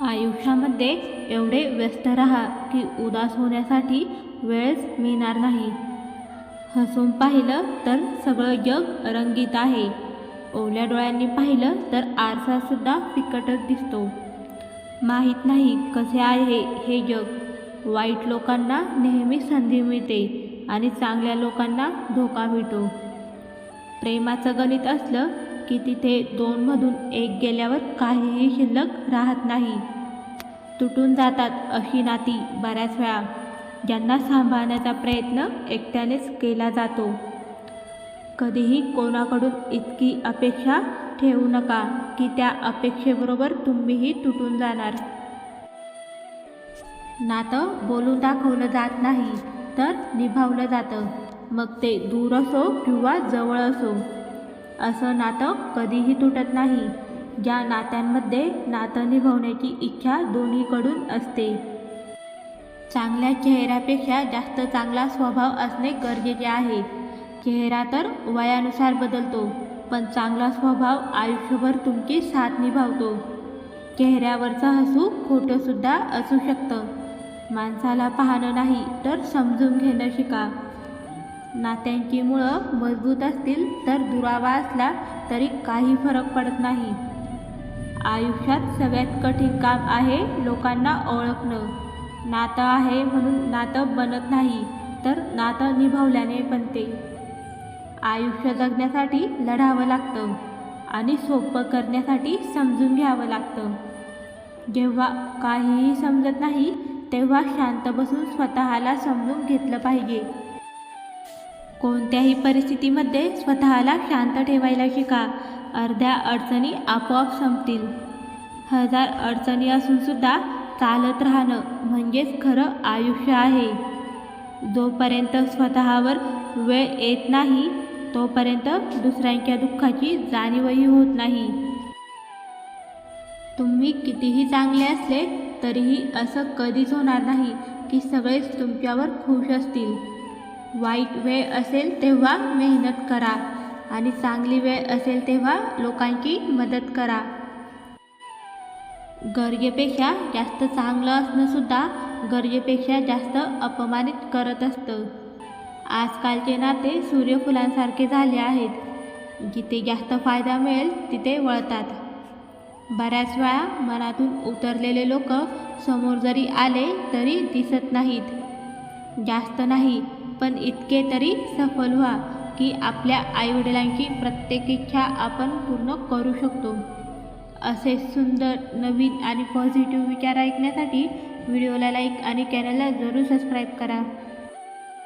आयुष्यामध्ये एवढे व्यस्त राहा की उदास होण्यासाठी वेळच मिळणार नाही. हसून पाहिलं तर सगळं जग रंगीत आहे. ओल्या डोळ्यांनी पाहिलं तर आरसासुद्धा फिकटच दिसतो. माहीत नाही कसे आहे हे जग. वाईट लोकांना नेहमी संधी मिळते आणि चांगल्या लोकांना धोका मिळतो. प्रेमाचं गणित असलं की तिथे दोनमधून एक गेल्यावर काहीही शिल्लक राहत नाही. तुटून जातात अशी नाती बऱ्याच वेळा. ज्यांना सांभाळण्याचा प्रयत्न एकट्यानेच केला जातो. कधीही कोणाकडून इतकी अपेक्षा ठेवू नका की त्या अपेक्षेबरोबर तुम्हीही तुटून जाणार. नातं बोलून दाखवलं जात नाही तर निभावलं जातं. मग ते दूर असो किंवा जवळ असो. असं नातं कधीही तुटत नाही. ज्या नात्यांमध्ये नातं निभवण्याची इच्छा दोन्हीकडून असते. चांगल्या चेहऱ्यापेक्षा जास्त चांगला स्वभाव असणे गरजेचे आहे. चेहरा तर वयानुसार बदलतो पण चांगला स्वभाव आयुष्यभर तुमची साथ निभावतो. चेहऱ्यावरचं हसू खोटंसुद्धा असू शकतं. माणसाला पाहणं नाही तर समजून घेणं शिका. नात्यांची मुळं मजबूत असतील तर दुरावा असला तरी काही फरक पडत नाही. आयुष्यात सगळ्यात कठीण काम आहे लोकांना ओळखणं. नातं आहे म्हणून नातं बनत नाही तर नातं निभावल्याने बनते. आयुष्य जगण्यासाठी लढावं लागतं आणि सोपं करण्यासाठी समजून घ्यावं लागतं. जेव्हा काहीही समजत नाही तेव्हा शांत बसून स्वतःला समजून घेतलं पाहिजे. कोणत्याही परिस्थितीमध्ये स्वतःला शांत ठेवायला शिका. अर्ध्या अडचणी आपोआप संपतील. हजार अडचणी असूनसुद्धा चालत राहणं म्हणजेच खरं आयुष्य आहे. जोपर्यंत स्वतःवर वेळ येत नाही तोपर्यंत दुसऱ्यांच्या दुःखाची जाणीवही होत नाही. तुम्ही कितीही चांगले असले तरीही असं कधीच होणार नाही की सगळेच तुमच्यावर खुश असतील. वाईट वेळ असेल तेव्हा मेहनत करा आणि चांगली वेळ असेल तेव्हा लोकांची मदत करा. गरजेपेक्षा जास्त चांगलं असणंसुद्धा गरजेपेक्षा जास्त अपमानित करत असतं. आजकालचे नाते सूर्यफुलांसारखे झाले आहेत. जिथे जास्त फायदा मिळेल तिथे वळतात. बऱ्याच वेळा मनातून उतरलेले लोक समोर जरी आले तरी दिसत नाहीत. जास्त नाही पण इतके तरी सफल व्हा की आपल्या आईवडिलांची प्रत्येक इच्छा आपण पूर्ण करू शकतो. असे सुंदर नवीन आणि पॉझिटिव्ह विचार ऐकण्यासाठी व्हिडिओला लाईक आणि चॅनलला जरूर सबस्क्राईब करा.